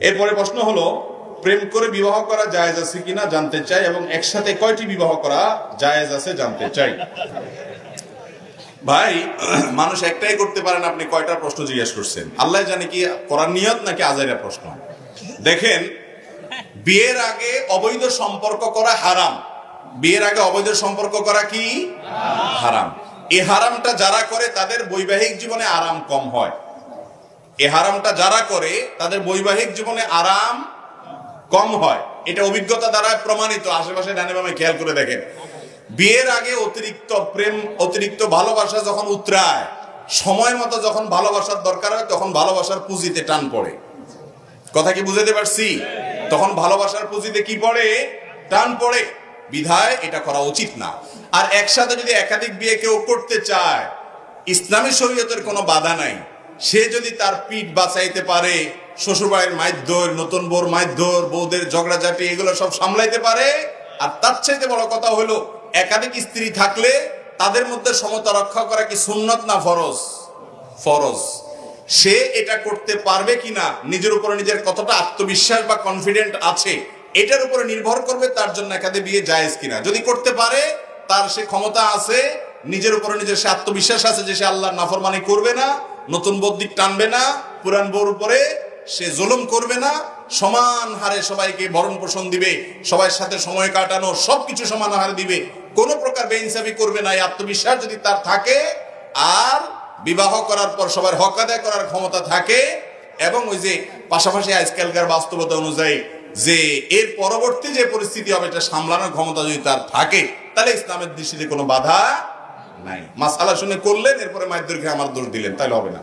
এরপরে প্রশ্ন হলো, প্রেম করে বিবাহ করা জায়েজ আছে কিনা জানতে চাই এবং একসাথে কয়টি বিবাহ করা জায়েজ আছে জানতে চাই। ভাই, মানুষ একটাই করতে পারেন আপনি কয়টা প্রশ্ন জিজ্ঞেস করছেন? আল্লাহ জানে কি করার নিয়ত নাকি আজাইরা প্রশ্ন? দেখেন, বিয়ের আগে অবৈধ সম্পর্ক করা হারাম। বিয়ের আগে অবৈধ সম্পর্ক করা কি? হারাম। এই হারামটা যারা করে, তাদের বৈবাহিক জীবনে আরাম কম হয়। এই হারামটা যারা করে, তাদের বৈবাহিক জীবনে আরাম কম হয়। এটা অভিজ্ঞতা দ্বারা প্রমাণিত, আশেপাশে ডানে বামে খেয়াল করে দেখেন। বিয়ের আগে অতিরিক্ত প্রেম, অতিরিক্ত ভালোবাসা যখন উতরায়, সময় মতো যখন ভালোবাসার দরকার হয়, তখন ভালোবাসার পুঁজিতে টান পড়ে। কথা কি বুঝাতে পারছি? তখন ভালোবাসার পুঁজিতে কি পড়ে? টান পড়ে। বিধায় এটা করা উচিত না। আর একসাথে যদি একাধিক বিয়ে কেউ করতে চায়, ইসলামী শরীয়তের কোনো বাধা নাই। সে যদি তার পিঠ বাঁচাইতে পারে, শ্বশুরবাড়ির মাইধ্যর নতুন বোর মাইধ্যর বউদের ঝগড়াঝাটি, এগুলো সব সামলাইতে পারে। আর তার চাইতে বড় কথা হলো, একাধিক স্ত্রী থাকলে তাদের মধ্যে সমতা রক্ষা করা কি সুন্নত না ফরজ? ফরজ। সে এটা করতে পারবে কিনা, নিজের উপরে নিজের কতটা আত্মবিশ্বাস বা কনফিডেন্ট আছে, এটার উপরে নির্ভর করবে তার জন্য একাদে বিয়ে জায়েজ কিনা। যদি করতে পারে, তার সে ক্ষমতা আছে, নিজের উপরে নিজের সে আত্মবিশ্বাস আছে যে সে আল্লাহর নাফরমানি করবে না নতুন বৌদ্ধিক টানবে না পুরান বউর উপরে সে জুলুম করবে না, সমান হারে সবাইকে ভরণ পোষণ দিবে, সবার সাথে সময় কাটানো, সবকিছু সমান হারে দিবে। কোনো প্রকার বেইনসাফি করবে না, এই আত্মবিশ্বাস যদি তার থাকে, আর বিবাহ করার পর সবার হক আদায় করার ক্ষমতা থাকে, এবং ওই যে পাশাপাশি আজকালকার বাস্তবতা অনুযায়ী যে এর পরবর্তী যে পরিস্থিতি হবে, এটা সামলানোর ক্ষমতা যদি তার থাকে, তাহলে ইসলামের দৃষ্টিতে কোনো বাধা নাই। মাসালা শুনে করলেন এরপরে মায়ের আমার দোষ দিলেন তাহলে হবে না।